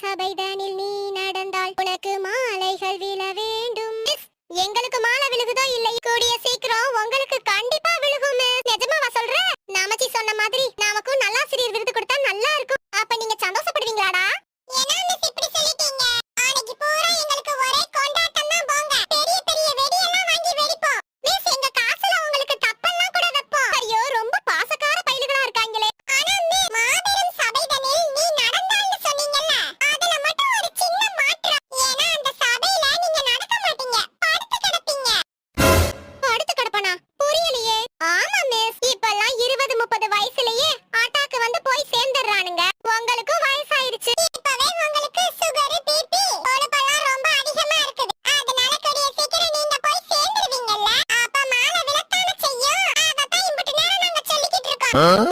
சபைதனில் நீ நடந்தால் உனக்கு மாலைகள் விழ வேண்டும். எங்களுக்கு மாலை விழுகுதோ இல்லை? கூடிய சீக்கிரம் உங்களுக்கு கண்டிப்பா விழுகும் நிஜமாவா சொல்ற? நாமச்சி சொன்ன மாதிரி நமக்கும் நல்லாசிரியர் விருது huh?